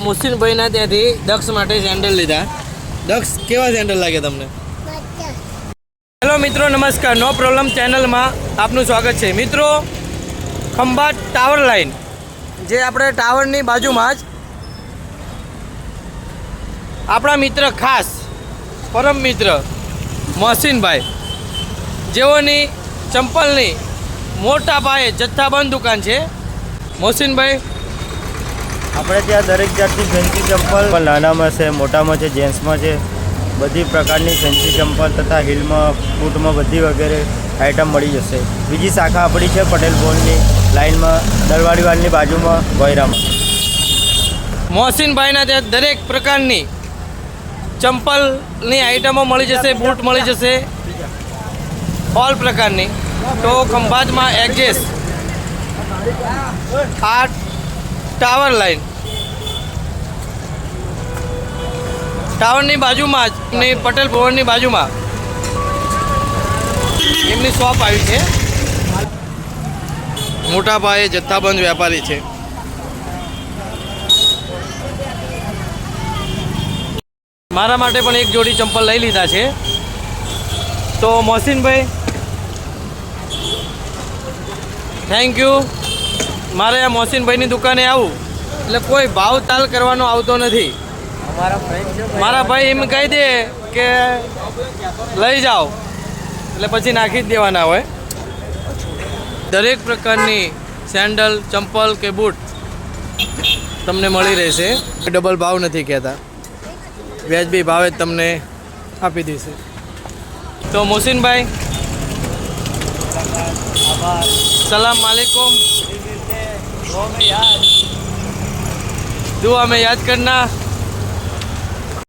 મુસ્તિનભાઈના ત્યાંથી દક્ષ માટે સેન્ડલ લીધા. દક્ષ, કેવા સેન્ડલ લાગે તમને? હેલો મિત્રો, નમસ્કાર. નો પ્રોબ્લેમ ચેનલમાં આપનું સ્વાગત છે. મિત્રો, ખંભાત ટાવર લાઈન જે આપણે ટાવરની બાજુમાં જ આપણા મિત્ર ખાસ, પરમ મિત્ર મોહસિનભાઈ જેઓની ચંપલની મોટા પાયે જથ્થાબંધ દુકાન છે. મોહસિનભાઈ આપણે ત્યાં દરેક જાતની ફેન્સી ચંપલ નાનામાં છે, મોટામાં છે, જેન્ટ્સમાં છે, બધી પ્રકારની ફેન્સી ચંપલ તથા હિલમાં, બૂટમાં બધી વગેરે આઇટમ મળી જશે. બીજી શાખા આપણી છે પટેલ ભવનની, લાઇનમાં દરવાડીવાળની બાજુમાં, ગોયરામાં. મોહસિનભાઈના ત્યાં દરેક પ્રકારની ચંપલની આઈટમો મળી જશે, બૂટ મળી જશે. ઓલ પ્રકારની. તો ખંભાતમાં એક્ઝેસ આ ટાવર લાઈન. ટાવરની બાજુમાં જ એમની પટેલ ભવનની બાજુમાં. એમની શોપ આવી છે. મોટા પાયે જથ્થાબંધ વેપારી છે. મારા માટે પણ એક જોડી ચંપલ લઈ લીધા છે. તો મોહસિનભાઈ થેન્ક યુ મારે આ મોહસિનભાઈની દુકાને આવું. એટલે કોઈ ભાવ તાલ કરવાનો આવતો નથી. મારા ભાઈ એમ કહી દે કે લઈ જાઓ. એટલે પછી નાખી જ દેવાના હોય. દરેક પ્રકારની સેન્ડલ ચંપલ કે બૂટ તમને મળી રહેશે. ડબલ ભાવ નથી કહેતા. વ્યાજબી ભાવે જ તમને આપી દેશે. તો મોહસિનભાઈ સલામ માલિકુમ दुआ में याद करना